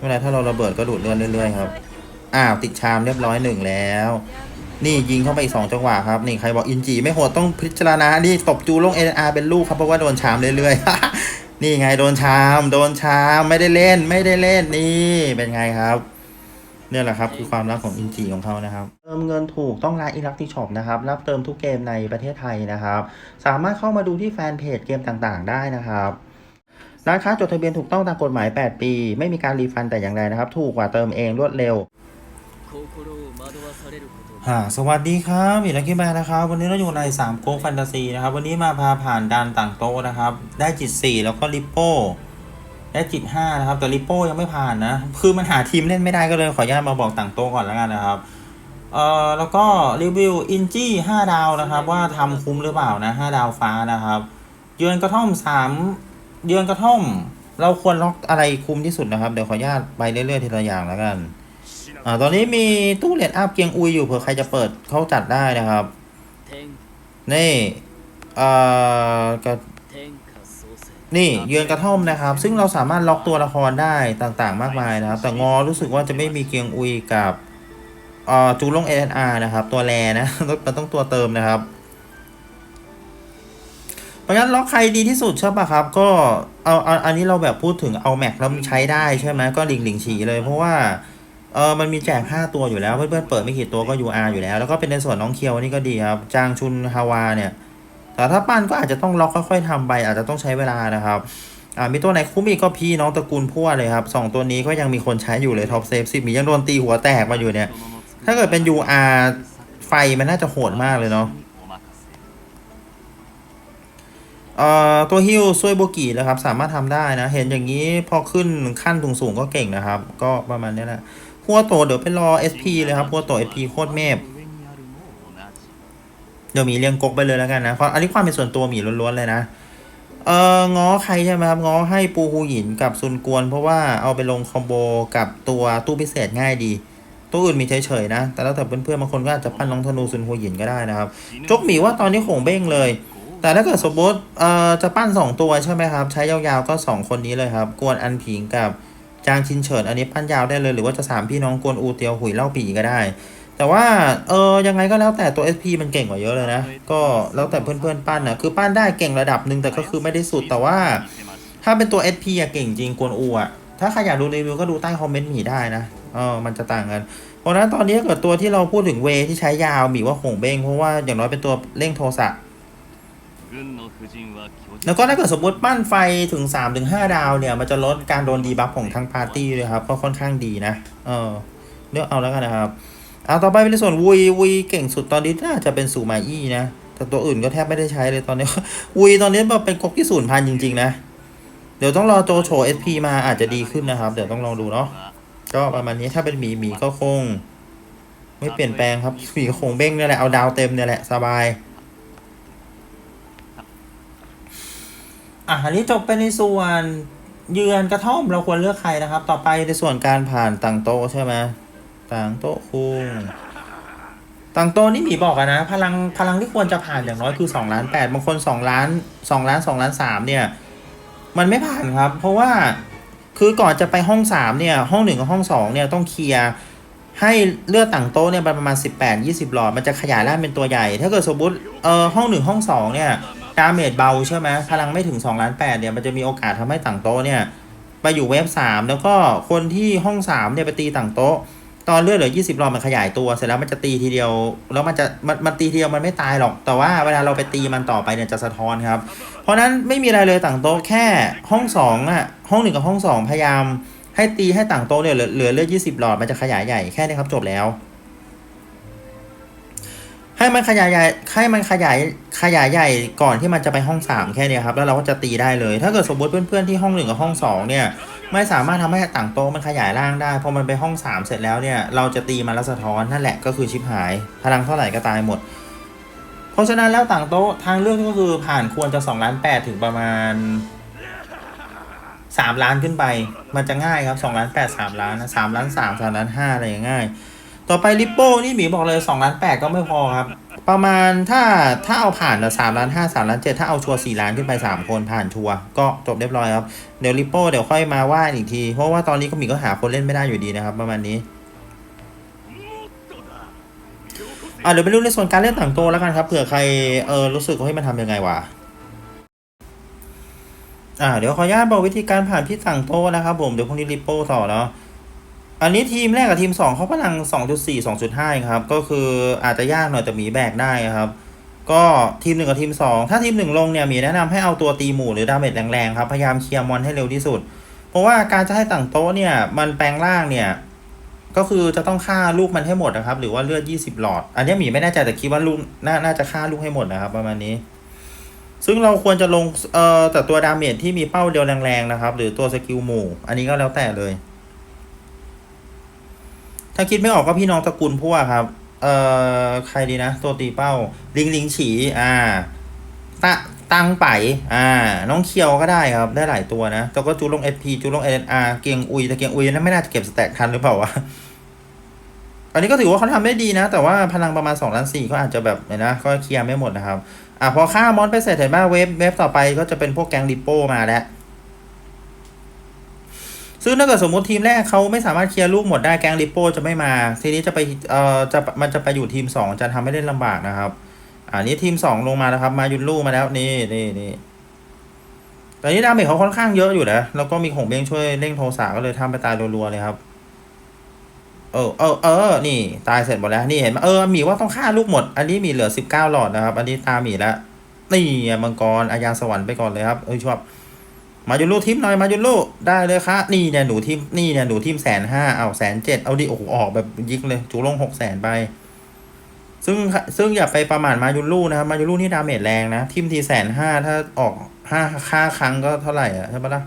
ไม่เป็นไรถ้าเราระเบิดก็ดูดเลือดเรื่อยๆครับ อ้าวติดชามเรียบร้อยหนึ่งแล้ว นี่ยิงเข้าไปอีกสองจังหวะครับ นี่ใครบอกอินจีไม่โหดต้องพิจารณา นี่ตบจูลงเอ็นอาร์เป็นลูกครับเพราะว่าโดนชามเรื่อยๆ นี่ไงโดนชามโดนชามไม่ได้เล่นไม่ได้เล่นนี่เป็นไงครับเนี่ยแหละครับคือความลับของอินจีของเขานะครับ เติมเงินถูกต้องร้านอิลักติช็อปนะครับ รับเติมทุกเกมในประเทศไทยนะครับ สามารถเข้ามาดูที่แฟนเพจเกมต่างๆ ได้นะครับ ร้านค้าจดทะเบียนถูกต้องตามกฎหมาย 8 ปี ไม่มีการรีฟันแต่อย่างใดนะครับ ถูกกว่าเติมเองรวดเร็วฮะสวัสดีครับอิรักกี้แบนะครับ วันนี้เราอยู่ใน3โก้กแฟนตาซีนะครับ วันนี้มาพาผ่านดันต่างโต๊ะนะครับ ได้จิต 4 แล้วก็ริปโป้ได้จิต 5 นะครับ แต่ริปโป้ยังไม่ผ่านนะ คือมันหาทีมเล่นไม่ได้ก็เลยขออนุญาตมาบอกต่างโต๊ะก่อนแล้วกันนะครับเอ่อแล้วก็รีวิวอินจี้5ดาวนะครับ ว่าทำคุ้มหรือเปล่านะ5ดาวฟ้านะครับ เยือนกระท่อม 3 เยือนกระท่อม เราควรล็อกอะไรคุมที่สุดนะครับ เดี๋ยวขออนุญาตไปเรื่อยๆทีละอย่างแล้วกัน อ่า ตอนนี้มีตู้เลนอัพเกียงอุยอยู่เผื่อใครจะเปิดเขาจัดได้นะครับ นี่อ่ากับนี่เยือนกระท่อมนะครับ ซึ่งเราสามารถล็อกตัวละครได้ต่างๆ มากมายนะครับ แต่งอรู้สึกว่าจะไม่มีเกียงอุยกับอ่าจูลงเอ็นอาร์นะครับ ตัวแรนะมันต้องตัวเติมนะครับ ราะฉะนั้นล็อกใครดีที่สุดใช่ป่ะครับ ก็เอาเอาอันนี้เราแบบพูดถึงเอาแม็กแล้วมันใช้ได้ใช่ไหมก็หลิงหลิงฉีเลย เพราะว่าเออมันมีแจก 5 ตัวอยู่แล้ว เพื่อนๆเปิดไม่กี่ตัวก็ UR อยู่แล้ว แล้วก็เป็นในส่วนน้องเคียวนี่ก็ดีครับ จางชุนฮาวาเนี่ย แต่ถ้าปั้นก็อาจจะต้องล็อกค่อยๆทำไป อาจจะต้องใช้เวลานะครับ อ่ามีตัวไหนคุ้มอีกก็พี่น้องตระกูลพั่วเลยครับสองตัวนี้ก็ยังมีคนใช้อยู่เลยท็อปเซฟสิมียังโดนตีหัวแตกมาอยู่เนี่ย ถ้าเกิดเป็น UR ไฟมันน่าจะโหดมากเลยเนาะ เอ่อตัวฮิลซวยโบกีนะครับ สามารถทำได้นะ เห็นอย่างนี้พอขึ้นขั้นสูงๆก็เก่งนะครับ ก็ประมาณนี้แหละพัวโตเดี๋ยวไปรอ SP เลยครับพัวโต SP โคตรเมฟเดี๋ยวมีเรียงกกไปเลยแล้วกันนะเพราะอันนี้ความเป็นส่วนตัวหมีล้วนๆเลยนะเออง้อใครใช่ไหมครับง้อให้ปูฮูหินกับซุนกวน เพราะว่าเอาไปลงคอมโบกับตัวตู้พิเศษง่ายดีตัวอื่นมีเฉยๆนะ แต่แล้วแต่เพื่อนๆบางคนก็อาจจะปั้นน้องธนูซุนฮูหินก็ได้นะครับจกหมีว่าตอนนี้โขงเบ้งเลย แต่ถ้าเกิดสมมติเอ่อจะปั้น 2 ตัวใช่ไหมครับ ใช้ยาวๆก็ 2 คนนี้เลยครับ กวนอันผิงกับจางชินเฉินอันนี้ปั้นยาวได้เลยหรือว่าจะ 3 พี่น้องกวนอูเตียวหุยเล่าปีก็ได้ แต่ว่าเออยังไงก็แล้วแต่ตัว SP มันเก่งกว่าเยอะเลยนะ ก็แล้วแต่เพื่อนๆปั้นนะคือปั้นได้เก่งระดับหนึ่งแต่ก็คือไม่ได้สุดแต่ว่า ถ้าเป็นตัว SP อะเก่งจริงกวนอูอะถ้าใครอยากดูรีวิวก็ดูใต้คอมเมนต์หมีได้นะเออมันจะต่างกันเพราะนั้นตอนนี้เกิดตัวที่เราพูดถึงเวที่ใช้ยาวหมีว่าโขงเบ้งเพราะว่าอย่างน้อยเป็นตัวเร่งโทสะ แล้วก็ถ้าเกิดสมมติปั้นไฟถึง 3-5ถึงดาวเนี่ย มันจะลดการโดนดีบัฟของทั้งปาร์ตี้เลยครับ ก็ค่อนข้างดีนะ เออเลือกเอาแล้วกันนะครับเอาต่อไปเป็นในส่วนวุยวุยเก่งสุดตอนนี้น่าจะเป็นสูมาอี้นะ แต่ตัวอื่นก็แทบไม่ได้ใช้เลยตอนนี้วุยตอนนี้แบบเป็นก๊กที่ศูนย์พันจริง ๆ นะ เดี๋ยวต้องรอโจโฉเอสพีมาอาจจะดีขึ้นนะครับ เดี๋ยวต้องลองดูเนาะก็ประมาณนี้ถ้าเป็นหมีหมีก็คง ไม่เปลี่ยนแปลงครับหมีก็คงเบ้งเนี่ยแหละเอาดาวเต็มเนี่ยแหละสบาย อะอันนี้จบไปในส่วนเยือนกระท่อมเราควรเลือกใครนะครับ ต่อไปในส่วนการผ่านต่างโตใช่ไหมต่างโตคุงต่างโตนี่หมีบอกอะนะ พลังพลังที่ควรจะผ่านอย่างน้อยคือสองล้านแปดบางคนสองล้านสองล้านสองล้านสามเนี่ย มันไม่ผ่านครับ เพราะว่าคือก่อนจะไปห้องสามเนี่ย ห้องหนึ่งกับห้องสองเนี่ยต้องเคลียร์ให้เลือดต่างโต๊ะเนี่ยประมาณสิบแปดยี่สิบหลอด มันจะขยายร่างเป็นตัวใหญ่ ถ้าเกิดสมมติเออห้องหนึ่งห้องสองเนี่ย ดาเมจเบาใช่ไหมพลังไม่ถึง2ล้านแปดเนี่ยมันจะมีโอกาสทำให้ต่างโต๊ะเนี่ยไปอยู่เวฟสามแล้วก็คนที่ห้องสามเนี่ยไปตีต่างโต๊ะ ตอนเลือดเหลือ20หลอดมันขยายตัวเสร็จแล้วมันจะตีทีเดียว แล้วมันจะมันมันตีทีเดียวมันไม่ตายหรอก แต่ว่าเวลาเราไปตีมันต่อไปเนี่ยจะสะท้อนครับ เพราะนั้นไม่มีอะไรเลยต่างโต๊ะแค่ห้องสองอะห้องหนึ่งกับห้องสองพยายามให้ตีให้ต่างโต๊ะเนี่ยเหลือเหลือเลือด20หลอดมันจะขยายใหญ่แค่นี้ครับจบแล้ว ให้มันขยายใหญ่ให้มันขยายขยายใหญ่ก่อนที่มันจะไปห้องสามแค่นี้ครับแล้วเราก็จะตีได้เลย ถ้าเกิดสมมติเพื่อนๆที่ห้องหนึ่งกับห้องสองเนี่ยไม่สามารถทำให้ต่างโต๊ะมันขยายร่างได้พอมันไปห้องสามเสร็จแล้วเนี่ยเราจะตีมันแล้วสะท้อนนั่นแหละก็คือชิปหาย พลังเท่าไหร่ก็ตายหมด เพราะฉะนั้นแล้วต่างโต๊ะทางเลือกก็คือผ่านควรจะ2ล้าน8ถึงประมาณ3ล้านขึ้นไป มันจะง่ายครับ2ล้าน8 3ล้านนะ3ล้าน3 3ล้าน5อะไรอย่างง่าย ต่อไปลิปโป้นี่หมีบอกเลย2ล้าน8ก็ไม่พอครับ ประมาณถ้าถ้าเอาผ่านสามล้านห้าสามล้านเจ็ดถ้าเอาชัวร์สี่ล้านขึ้นไปสามคนผ่านชัวร์ก็จบเรียบร้อยครับ เดี๋ยวริปโป้เดี๋ยวค่อยมาว่าอีกที เพราะว่าตอนนี้ก็มีก็หาคนเล่นไม่ได้อยู่ดีนะครับ ประมาณนี้อะเดี๋ยวไปดูในส่วนการเล่นต่างโตวแล้วกันครับเผื่อใครเออรู้สึกว่าให้มันทำยังไงวะอ่าเดี๋ยวขออนุญาตบอกวิธีการผ่านที่ต่งโตวนะครับผมเดี๋ยวพรุ่งนี้ริปโป้ต่อเนาะ อันนี้ทีมแรกกับทีมสองเขาพลัง 2.4 2.5 ครับ ก็คืออาจจะยากหน่อยแต่มีแบกได้ครับ ก็ทีมหนึ่งกับทีมสองถ้าทีมหนึ่งลงเนี่ยหมีแนะนำให้เอาตัวตีหมู่หรือดาเมจแรงๆครับ พยายามเคลียร์มอนให้เร็วที่สุด เพราะว่าการจะให้ต่างโต๊ะเนี่ยมันแปลงร่างเนี่ยก็คือจะต้องฆ่าลูกมันให้หมดนะครับ หรือว่าเลือด 20 หลอด อันนี้หมีไม่แน่ใจแต่คิดว่าลูกน่าน่าจะฆ่าลูกให้หมดนะครับ ประมาณนี้ ซึ่งเราควรจะลงเอ่อแต่ตัวดาเมจที่มีเป้าเดียวแรงๆนะครับ หรือตัวสกิลหมู่ อันนี้ก็แล้วแต่เลย ถ้าคิดไม่ออกก็พี่น้องตระกูลพวกครับ เอ่อ ใครดีนะ ตัวตีเป้า ลิงลิงฉี อ่าตะตังไป อ่า น้องเคียวก็ได้ครับ ได้หลายตัวนะแต่ก็จูลงเอพีจูลงเอ็นอาร์เกียงอุย แต่เกียงอุยนั้นไม่น่าจะเก็บสแต็กทันหรือเปล่าวะ อันนี้ก็ถือว่าเขาทำได้ดีนะ แต่ว่าพลังประมาณ2ล้านสี่ก็อาจจะแบบนะ ก็เคลียร์ไม่หมดนะครับ อะพอฆ่ามอนไปเสร็จเห็นไหมเวฟเวฟต่อไปก็จะเป็นพวกแกงริปโป้มาแล้ว ซึ่งถ้าเกิดสมมติทีมแรกเขาไม่สามารถเคลียร์ลูกหมดได้แก๊งริปโป้จะไม่มา ทีนี้จะไปเอ่อจะมันจะไปอยู่ทีมสองจะทำให้เล่นลำบากนะครับอ่านี้ทีมสองลงมาแล้วครับ มายุนลูกมาแล้วนี่นี่นี่แต่นี้ดาเมจเขาค่อนข้างเยอะอยู่นะแล้วก็มีขงเบงช่วยเร่งโทสาก็เลยทำไปตายรัวๆเลยครับเออเออเออ นี่ ตายเสร็จหมดแล้ว นี่เห็นไหมเออหมีว่าต้องฆ่าลูกหมด อันนี้มีเหลือสิบเก้าหลอดนะครับ อันนี้ตาหมีแล้วนี่มังกรอายาสวรรค์ไปก่อนเลยครับเออชอบ มายุลูทิมหน่อยมายุลูได้เลยครับนี่เนี่ยหนูทิมนี่เนี่ยหนูทิมแสนห้าเอาแสนเจ็ดเอาดิโอ้โหออกแบบยิกเลยจูลงหกแสนไป ซึ่งซึ่งอย่าไปประมาทมายุลูนะครับมายุลูนี่ดาเมจแรงนะ ทิมทีแสนห้าถ้าออกห้าค่าครั้งก็เท่าไหร่อะใช่ปะล่ะ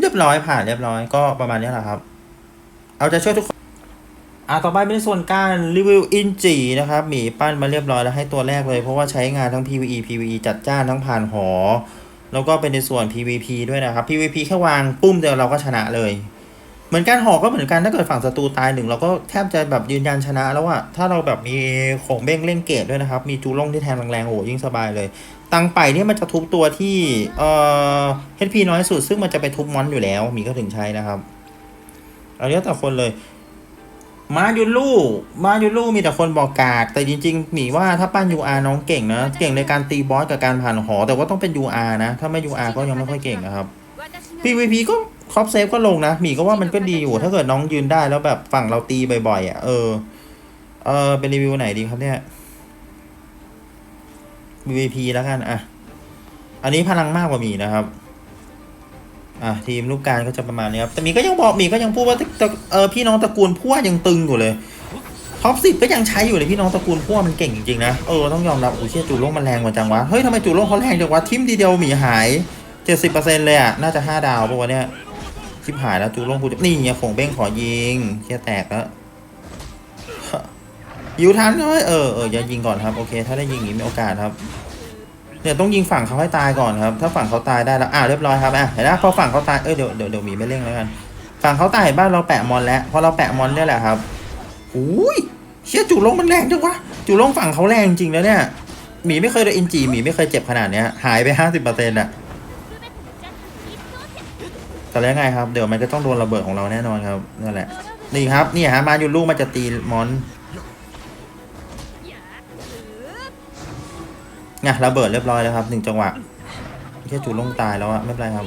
เรียบร้อยผ่านเรียบร้อยก็ประมาณนี้แหละครับ เอาจะช่วยทุกคนอ่าต่อไปเป็นส่วนการรีวิวอินจีนะครับหมีปั้นมาเรียบร้อยแล้วให้ตัวแรกเลยเพราะว่าใช้งานทั้ง PVE PVE จัดจ้านทั้งผ่านหอ แล้วก็เป็นในส่วน PVP ด้วยนะครับ PVP แค่วางปุ้มเดียวเราก็ชนะเลย เหมือนการหอกก็เหมือนกันถ้าเกิดฝั่งศัตรูตายหนึ่งเราก็แทบจะแบบยืนยันชนะแล้วอะถ้าเราแบบมีของเบ้งเล่นเกตด้วยนะครับ มีจูล่งที่แทงแรงๆโอ้ยิ่งสบายเลย ตังไปเนี่ยมันจะทุบตัวที่เอ่อ HP น้อยสุด ซึ่งมันจะไปทุบมอนอยู่แล้ว มีก็ถึงใช้นะครับอันนี้แต่คนเลย มายูลูมายูลูมีแต่คนบอกกาก แต่จริงๆหมีว่าถ้าปั้น UR น้องเก่งนะ เก่งในการตีบอสกับการผ่านหอ แต่ว่าต้องเป็น UR นะ ถ้าไม่ UR ก็ยังไม่ค่อยเก่งนะครับ PVP ก็ครอปเซฟก็ลงนะหมีก็ว่ามันก็ดีอยู่ ถ้าเกิดน้องยืนได้แล้วแบบฝั่งเราตีบ่อยๆอะเออ เออเป็นรีวิวไหนดีครับเนี่ย PVP แล้วกันอะ อันนี้พลังมากกว่าหมีนะครับ อะทีมลูกการก็จะประมาณนี้ครับแต่หมีก็ยังบอกหมีก็ยังพูดว่าตระเออพี่น้องตระกูลพั่วยังตึงอยู่เลยท็อปสิบก็ยังใช้อยู่เลยพี่น้องตระกูลพั่วมันเก่งจริงๆนะเออต้องยอมรับโอ้เชี่ยจูโร่มันแรงกว่าจังวะเฮ้ยทำไมจูโร่เขาแรงจังวะทิมทีเดียวหมีหายเจ็ดสิบเปอร์เซ็นต์เลยอะน่าจะห้าดาวปะวะเนี่ยชิบหายแล้วจูโร่กูจะนี่ไงฝงเบ้งขอยิงเชี่ยแตกแล้วยิวทันเลยเออเอออย่ายิงก่อนครับโอเค ถ้าได้ยิงอย่างนี้มีโอกาสครับ เนี่ยต้องยิงฝั่งเขาให้ตายก่อนครับ ถ้าฝั่งเขาตายได้แล้ว อ่าเรียบร้อยครับ อะเห็นไหมพอฝั่งเขาตาย เอ้ยเดี๋ยวเดี๋ยวเดี๋ยวมีไม่เร่งแล้วกัน ฝั่งเขาตายเห็นบ้านเราแปะมอนแล้ว พอเราแปะมอนเนี่ยแหละครับอุ้ยเชี่ยจู่ลงมันแรงจังวะจู่ลงฝั่งเขาแรงจริงแล้วเนี่ย หมีไม่เคยโดนอินจีหมีไม่เคยเจ็บขนาดเนี้ย หายไปห้าสิบเปอร์เซ็นต์อะแต่แล้วไงครับ เดี๋ยวมันก็ต้องโดนระเบิดของเราแน่นอนครับนั่นแหละ นี่ครับ นี่ฮะ มาอยู่ลูกมันจะตีมอน ไงระเบิดเรียบร้อยแล้วครับหนึ่งจังหวะแค่จูลงตายแล้วอะไม่เป็นไรครับ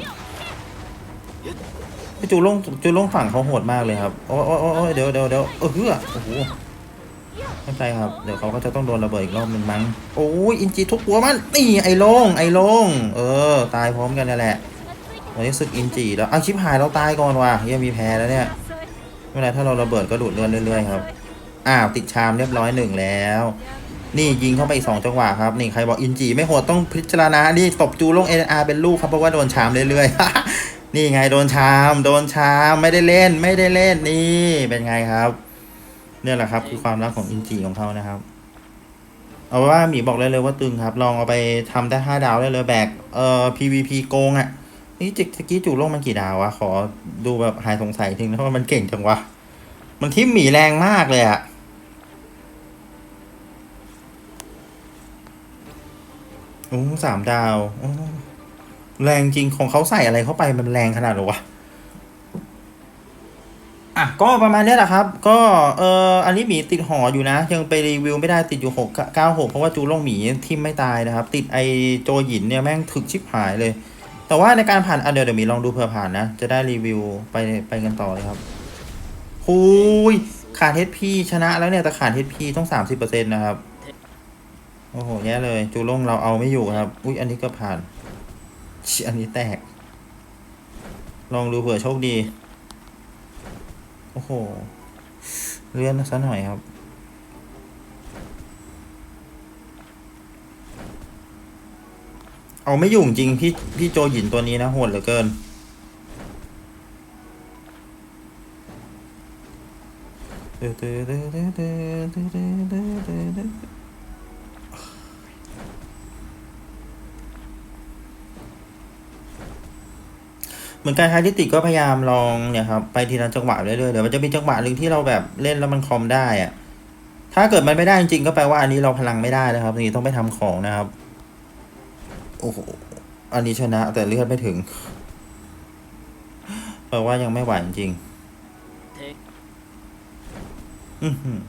จูลงจูลงฝั่งเขาโหดมากเลยครับโอ้ยโอ้ยโอ้ยเดี๋ยวเดี๋ยวเดี๋ยวเออเฮ้อโอ้โหไม่เป็นไรครับเดี๋ยวเขาก็จะต้องโดนระเบิดอีกรอบหนึ่งมั้งโอ้ยอินจีทุกหัวมันนี่ไอ้โลงไอ้โลงเออ ตายพร้อมกันนั่นแหละวันนี้ศึกอินจีแล้วอาชิบหายเราตายก่อนว่ะยังมีแพ้แล้วเนี่ยไม่เป็นไรถ้าเราระเบิดก็ดูดเลือดเรื่อยๆครับอ้าวติดชามเรียบร้อยหนึ่งแล้ว นี่ยิงเข้าไปอีกสองจังหวะครับนี่ใครบอกอินจีไม่โหดต้องพิจารณานี่ตบจูลงเอ็นอาร์เป็นลูกครับเพราะว่าโดนชามเรื่อยๆ นี่ไงโดนชามโดนชามไม่ได้เล่นไม่ได้เล่นนี่เป็นไงครับเนี่ยแหละครับ คือความรักของอินจีของเขานะครับ เอาว่าหมีบอกเลยเลยว่าตึงครับ ลองเอาไปทำได้ห้าดาวได้เลยแบกเอ่อ PVP โกงอะ่ะนี่จิตะกี้จูลงมันกี่ดาววะขอดูแบบหายสงสัยทีนะว่ามันเก่งจังวะมันทิมหมีแรงมากเลยอะ่ะ โอ้สามดาวโอ้แรงจริงของเขาใส่อะไรเข้าไปมันแรงขนาดหรอวะอะก็ประมาณนี้แหละครับ ก็เอออันนี้หมีติดหออยู่นะ ยังไปรีวิวไม่ได้ติดอยู่หกเก้าหกเพราะว่าจูล่งหมีทิมไม่ตายนะครับ ติดไอโจหยินเนี่ยแม่งถึกชิบหายเลย แต่ว่าในการผ่านอะเดี๋ยวเดี๋ยวหมีลองดูเผื่อผ่านนะ จะได้รีวิวไปไปกันต่อเลยครับหุยขาดเฮดพีชนะแล้วเนี่ยแต่ขาดเฮดพีต้องสามสิบเปอร์เซ็นต์นะครับ อ้โห แย่เลย จูล่งเราเอาไม่อยู่ครับ อุ้ยอันนี้ก็ผ่าน อันนี้แตก ลองดูเผื่อโชคดี โอ้โห เลื่อนซะหน่อยครับ เอาไม่อยู่จริงพี่พี่โจหยินตัวนี้นะโหดเหลือเกินเห มือนกันครับที่ติก็พยายามลองเนี่ยครับไปทีละจังหวะเรื่อยๆเดี๋ยวมันจะมีจังหวะหนึ่งที่เราแบบเล่นแล้วมันคอมได้อะถ้าเกิดมันไม่ได้จริงๆก็แปลว่าอันนี้เราพลังไม่ได้นะครับนี่ต้องไปทำของนะครับโอ้โหอันนี้ชนะ แต่เลือดไม่ถึงแปลว่ายังไม่ไหวจริงอื้อหือ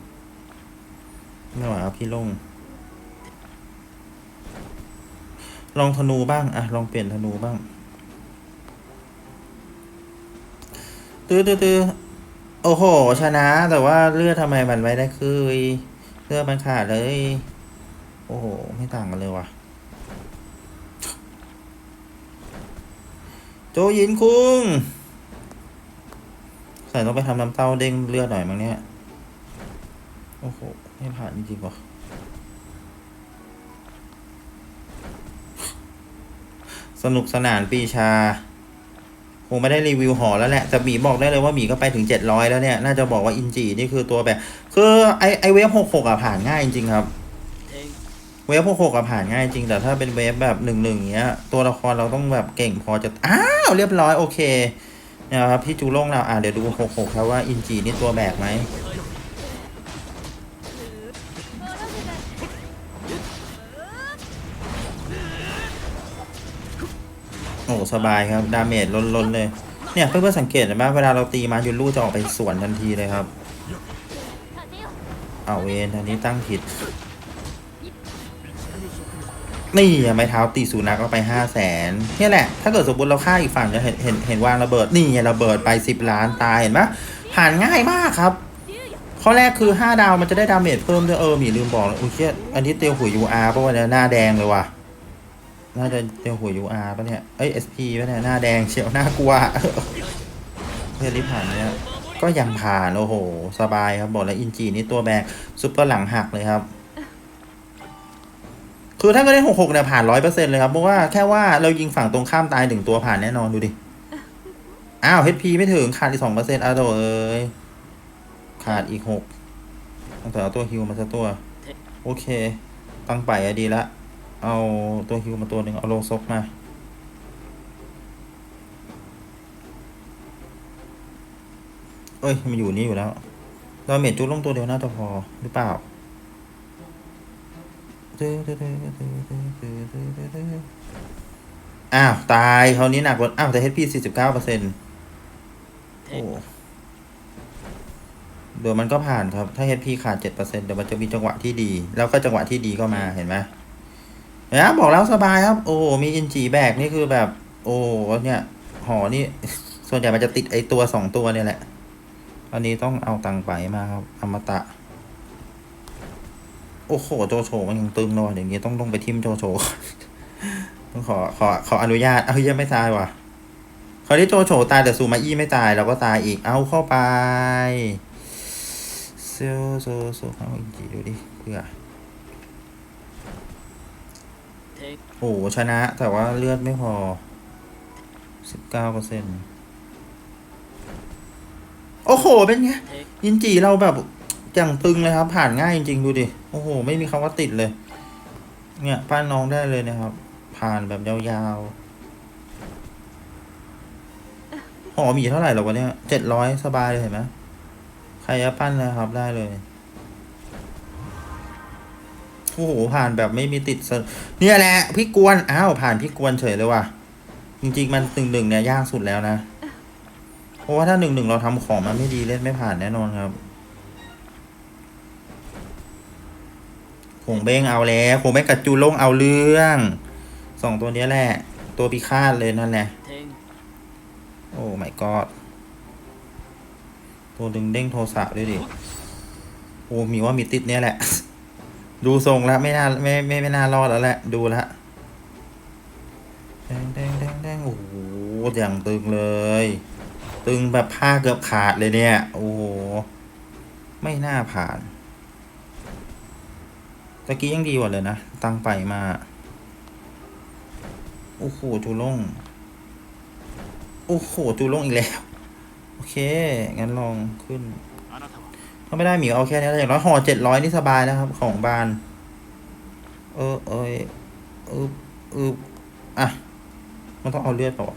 ไม่ไหวครับพี่ลง ลองธนูบ้างอะลองเปลี่ยนธนูบ้าง ตื้อตื้อตื้อโอ้โห ชนะ แต่ว่าเลือดทำไมมันไม่ได้คือเลือดมันขาดเลย โอ้โห ไม่ต่างกันเลยว่ะ โจยินคุงใส่ต้องไปทำน้ำเต้าเด้งเลือดหน่อยมั้งเนี่ย โอ้โห ไม่ผ่านจริงๆว่ะสนุกสนานปีชา คงไม่ได้รีวิวหอแล้วแหละแต่หมีบอกได้เลยว่าหมีก็ไปถึงเจ็ดร้อยแล้วเนี่ย น่าจะบอกว่าอินจีนี่คือตัวแบบ คือไอไอเวฟหกหกอะผ่านง่ายจริงๆครับ天เวฟหกหกอะผ่านง่ายจริง แต่ถ้าเป็นเวฟแบบหนึ่งหนึ่งเงี้ย ตัวละครเราต้องแบบเก่งพอจะ อ้าว เรียบร้อยโอเคเนี่ยครับพี่จูโล่งเราอะเดี๋ยวดูหกหกครับว่าอินจีนี่ตัวแบกไหม โอ้สบายครับ ดาเมจล้นๆเลย เนี่ยเพื่อนๆสังเกตเห็นไหมเวลาเราตีมายูรูจะออกไปสวนทันทีเลยครับ เอาเวนทันนี้ตั้งผิด นี่ไม้เท้าตีสูนักเอาไปห้าแสนเนี่ยแหละ ถ้าเกิดสมมติเราฆ่าอีกฝั่งจะเห็นเห็นเห็นวางระเบิด นี่ไงระเบิดไปสิบล้านตายเห็นไหมผ่านง่ายมากครับข้อแรกคือห้าดาวมันจะได้ดาเมจเพิ่มด้วยเออหมีลืมบอกเลยโอ้ยเชียอันนี้เตียวหัวยูอาร์ป่ะวะเนี่ยหน้าแดงเลยว่ะ น่าจะเตียวหัวยูอาร์ป่ะเนี่ย เอ้ยเอสพีป่ะเนี่ย หน้าแดงเชียวหน้ากลัวเพื่อนรีบผ่านเนี่ยก็ยังผ่าน โอ้โห สบายครับบอกแล้วอินจีนี่ตัวแบกซุปเปอร์หลังหักเลยครับ คือถ้าก็ได้หกหกเนี่ยผ่านร้อยเปอร์เซ็นเลยครับ เพราะว่าแค่ว่าเรายิงฝั่งตรงข้ามตายหนึ่งตัวผ่านแน่นอนดูดิ อ้าวเฮดพีไม่ถึงขาดอีกสองเปอร์เซ็นต์อ้าวโถเอ้ยขาดอีกหกตั้งแต่เอาตัวฮิวมาสักตัว โอเค ตั้งไปอะดีละ เอาตัวฮิวมาตัวหนึ่งเอาโลซกมาเอ้ยมันอยู่นี่อยู่แล้วเราเมจจุลงตัวเดียวน่าจะพอหรือเปล่าอ้าว ตายคราวนี้หนักกว่าอ้าวแต่ HP สี่สิบเก้าเปอร์เซ็นต์โอ้เดี๋ยวมันก็ผ่านครับ ถ้า HP ขาดเจ็ดเปอร์เซ็นต์เดี๋ยวมันจะมีจังหวะที่ดี แล้วก็จังหวะที่ดีก็มาเห็นไหม นะบอกแล้วสบายครับ โอ้มีอินจีแบกนี่คือแบบ โอ้เนี่ยหอนี่ ส่วนใหญ่มันจะติดไอตัวสองตัวเนี่ยแหละ อันนี้ต้องเอาตังไปมาครับ อมตะ โอ้โหโจโฉมันยังตึงเลยอย่างนี้ต้องลงไปทิมโจโฉต้องขอขอขออนุญาตเอาเหี้ยังไม่ตายว่ะคราวนี้โจโฉตายแต่ซูมาอี้ไม่ตายเราก็ตายอีกเอาเข้าไปเซลโซโซเอาอีกทีดูดิเพื่อ โอ้โหชนะแต่ว่าเลือดไม่พอสิบเก้าเปอร์เซ็นโอ้โห เป็นไง ยินจีเราแบบอย่างตึงเลยครับ ผ่านง่ายจริงๆ ดูดิ โอ้โห ไม่มีคำว่าติดเลย เนี่ยป้านน้องได้เลยนะครับ ผ่านแบบยาวๆหอมีเท่าไหร่หรอวะเนี่ยเจ็ดร้อยสบายเลยเห็นไหมใครจะปั้นเลยครับได้เลย โอ้โหผ่านแบบไม่มีติดสะเนี่ยแหละพี่กวนอ้าวผ่านพี่กวนเฉยเลยว่ะ จริงๆมันหนึ่งหนึ่งเนี่ยยากสุดแล้วนะ เพราะว่าถ้าหนึ่งหนึ่งเราทำของมันไม่ดีเล่นไม่ผ่านแน่นอนครับคงเบ้งเอาแล้วคงเบ้งกับจูลงเอาเรื่องสองตัวเนี้ยแหละ ตัวพิฆาตเลยนั่นแหละเทงโอ้ my god ตัวดึงเด้งโทรศัพท์ด้วยดิ โอ้มีว่ามีติดเนี่ยแหละ ดูทรงแล้วไม่น่าไม่ไม่ไม่น่ารอดแล้วแหละ ดูและแดงแดงแดงแดงโอ้โหอย่างตึงเลย ตึงแบบผ้าเกือบขาดเลยเนี่ย โอ้โห ไม่น่าผ่านตะกี้ยังดีกว่าเลยนะ ตั้งไปมา โอ้โหจูลง โอ้โหจูลงอีกแล้ว โอเค งั้นลองขึ้น ก็ไม่ได้หมีเอาแค่นี้อย่างน้อยห่อเจ็ดร้อยนี่สบายนะครับ ของบาน เออเอยอึบอึบอะ มันต้องเอาเลือดต่อ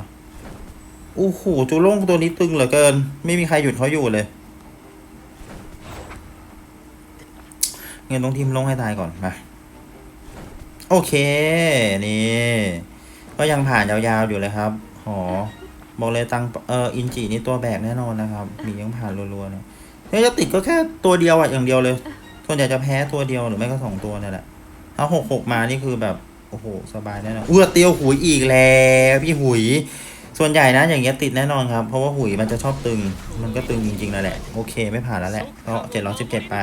อู้หูจูล่งตัวนี้ตึงเหลือเกิน ไม่มีใครหยุดเขาอยู่เลยเงินต้องทิมลงให้ตายก่อนมาโอเค นี่ ก็ยังผ่านยาวๆอยู่เลยครับหอบอกเลยตังเอออินจีนี่ตัวแบกแน่นอนนะครับ มียังผ่านรัวๆเนี่ย เนี่ยจะติดก็แค่ตัวเดียวอะอย่างเดียวเลยส่วนใหญ่จะแพ้ตัวเดียวหรือไม่ก็สองตัวเนี่ยแหละถ้าหกหกมานี่คือแบบโอ้โหสบายแน่นอนเอือเตียวหุยอีกแล้วพี่หุย ส่วนใหญ่นะอย่างเงี้ยติดแน่นอนครับ เพราะว่าหุยมันจะชอบตึง มันก็ตึงจริงๆนั่นแหละ โอเคไม่ผ่านแล้วแหละก็เจ็ดร้อยสิบเจ็ดไป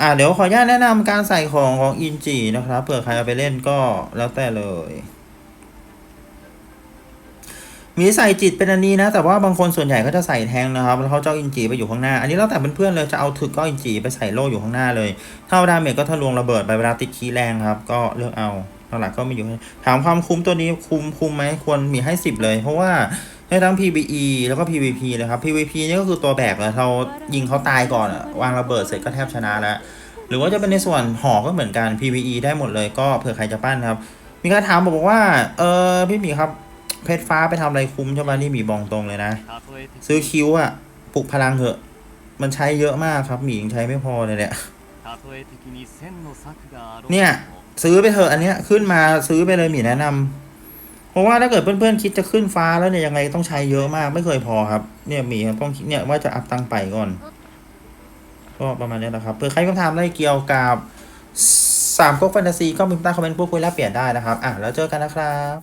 อ่าเดี๋ยวขออนุญาตแนะนำการใส่ของของอินจีนะครับเผื่อใครเอาไปเล่นก็แล้วแต่เลย มีใส่จิตเป็นอันนี้นะ แต่ว่าบางคนส่วนใหญ่ก็จะใส่แทงนะครับแล้วเขาเจ้าอินจีไปอยู่ข้างหน้า อันนี้แล้วแต่เพื่อนๆเลยจะเอาถึกก็อินจีไปใส่โล่อยู่ข้างหน้าเลยถ้าเอาดาเมจก็ทะลวงระเบิดไปเวลาติดคีแรงครับ ก็เลือกเอาหลักก็มีอยู่ให้ถามความคุ้มตัวนี้คุ้มคุ้มไหมควรมีให้สิบเลย เพราะว่าได้ทั้ง PVE แล้วก็ PVP เลยครับ PVP นี่ก็คือตัวแบกเลยเรายิงเขาตายก่อนวางระเบิดเสร็จก็แทบชนะแล้วหรือว่าจะเป็นในส่วนหอก็เหมือนกัน PVE ได้หมดเลยก็เผื่อใครจะปั้นครับ มีการถามบอกว่าเออพี่หมีครับ เพชรฟ้าไปทำอะไรคุ้มใช่ไหมนี่หมีบอกตรงเลยนะ ซื้อคิ้วอะปลุกพลังเหอะ มันใช้เยอะมากครับหมียังใช้ไม่พอเลยเนี่ยเนี่ย ซื้อไปเถอะอันเนี้ยขึ้นมาซื้อไปเลยหมีแนะนำ เพราะว่าถ้าเกิดเพื่อนๆคิดจะขึ้นฟ้าแล้วเนี่ยยังไงต้องใช้เยอะมากไม่เคยพอครับ เนี่ยหมีต้องคิดเนี่ยว่าจะอัพตังไปก่อน ก็ประมาณนี้นะครับเพื่อใครคำถามอะไรเกี่ยวกับสามก๊กแฟนตาซีก็มีใต้คอมเมนต์พูดคุยแลกเปลี่ยนได้นะครับ อะ แล้วเจอกันนะครับ